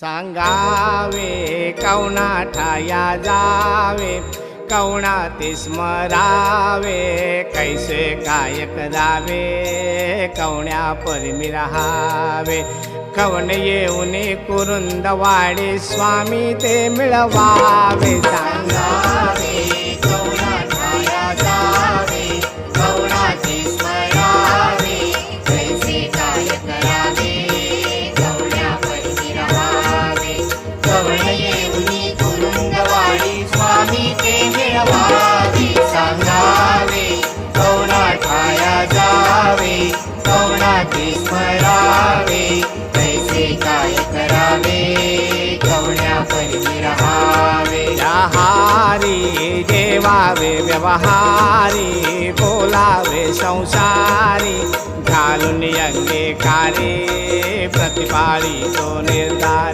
सांगावे कवना ठाया जावे कवना ते स्मरावे कैसे काय करावे कवण्या परमी राहावे कवन येऊन कुरुंदवाडे स्वामी ते मिळवावे सांगावे कवण येऊनी कुरुंदवाडी स्वामी ते मिळवावे सांगावे कवना ठाया जावे ते स्मरावे कैसे काय करावे कवण्या परमी राहावे हारी देवावे व्यवहारी बोलावे संसारी घालून अंगीकारी प्रतिपाळी तो निर्धारी.